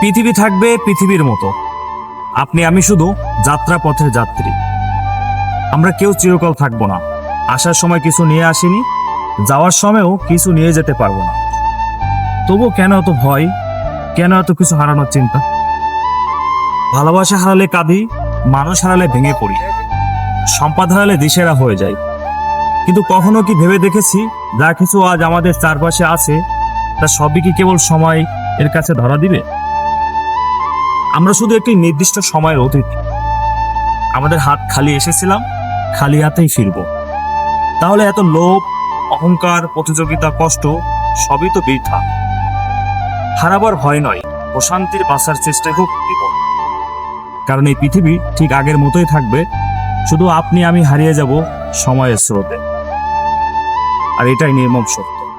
পৃথিবী থাকবে পৃথিবীর মতো। আপনি, আমি শুধু যাত্রা পথের যাত্রী। আমরা কেউ চিরকাল থাকব না। আসার সময় কিছু নিয়ে আসিনি, যাওয়ার সময়ও কিছু নিয়ে যেতে পারব না। তবু কেন এত ভয়? কেন এত কিছু হারানোর চিন্তা? ভালোবাসা হারালে কাঁদি, মানুষ হারালে ভেঙে পড়ি। সম্পদ হারালে দিশেরা হয়ে যায় কিন্তু কখনো কি ভেবে দেখেছি, যা কিছু আজ আমাদের চারপাশে আছে, তা সবই কি কেবল সময় এর কাছে ধরা দিবে? আমরা শুধু একটি নির্দিষ্ট সময়ের অতিথি আমাদের হাত খালি এসেছিলাম, খালি হাতেই ফিরব। তাহলে এত লোভ, অহংকার, প্রতিযোগিতা, কষ্ট, সবই তো বৃথা। হারাবার ভয় নয়, প্রশান্তির বাঁচার চেষ্টাই হোক বিপদ কারণ এই পৃথিবী ঠিক আগের মতোই থাকবে, শুধু আপনি আমি হারিয়ে যাব সময়ের স্রোতে। আর এটাই নির্মম সত্য।